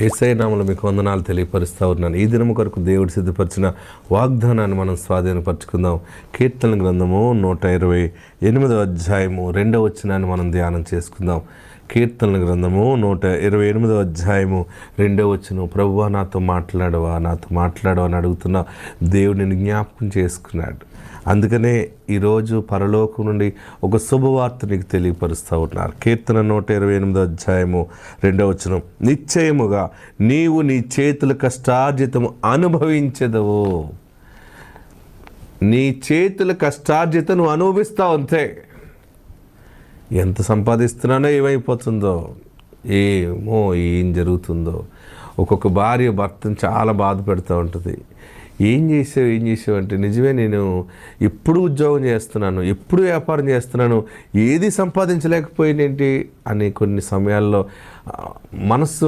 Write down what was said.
SI నామలు మీకు వందనాలు తెలియపరుస్తూ ఉన్నాను. ఈ దినము కొరకు దేవుడు సిద్ధపరిచిన వాగ్దానాన్ని మనం స్వాధీనపరచుకుందాం. కీర్తన గ్రంథము నూట ఇరవై ఎనిమిదవ అధ్యాయము రెండవ వచనాన్ని మనం ధ్యానం చేసుకుందాం. కీర్తనల గ్రంథము నూట ఇరవై ఎనిమిదవ అధ్యాయము రెండవ వచనం ప్రభువా నాతో మాట్లాడవా? నాతో మాట్లాడవా? అని అడుగుతున్న దేవుడిని జ్ఞాపకం చేసుకున్నాడు. అందుకనే ఈరోజు పరలోకం నుండి ఒక శుభవార్త నీకు తెలియపరుస్తూ ఉన్నారు. కీర్తన నూట ఇరవై ఎనిమిదో అధ్యాయము రెండవ నిశ్చయం నిశ్చయముగా నీవు నీ చేతుల కష్టార్జితము అనుభవించదవు. నీ చేతుల కష్టార్జితను అనుభవిస్తావు అంతే. ఎంత సంపాదిస్తున్నానో ఏమైపోతుందో ఏమో ఏం జరుగుతుందో. ఒక్కొక్క భార్య భర్తను చాలా బాధ పెడుతూ ఉంటుంది. ఏం చేసావు ఏం చేసావు అంటే నిజమే నేను ఎప్పుడు ఉద్యోగం చేస్తున్నాను ఎప్పుడు వ్యాపారం చేస్తున్నాను ఏది సంపాదించలేకపోయినేంటి అని కొన్ని సమయాల్లో మనస్సు